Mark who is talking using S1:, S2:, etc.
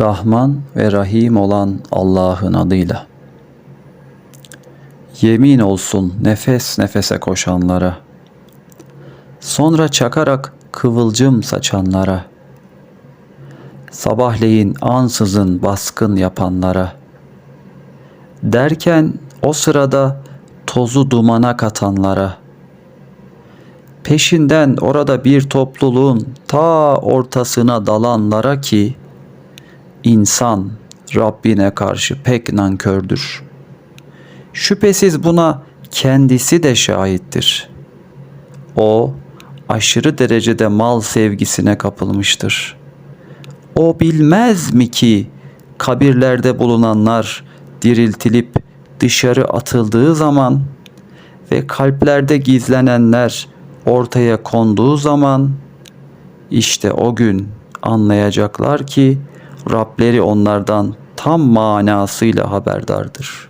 S1: Rahman ve Rahim olan Allah'ın adıyla. Yemin olsun nefes nefese koşanlara. Sonra çakarak kıvılcım saçanlara. Sabahleyin ansızın baskın yapanlara. Derken o sırada tozu dumana katanlara. Peşinden orada bir topluluğun ta ortasına dalanlara ki İnsan Rabbine karşı pek nankördür. Şüphesiz buna kendisi de şahittir. O aşırı derecede mal sevgisine kapılmıştır. O bilmez mi ki kabirlerde bulunanlar diriltilip dışarı atıldığı zaman ve kalplerde gizlenenler ortaya konduğu zaman işte o gün anlayacaklar ki Rableri onlardan tam manasıyla haberdardır.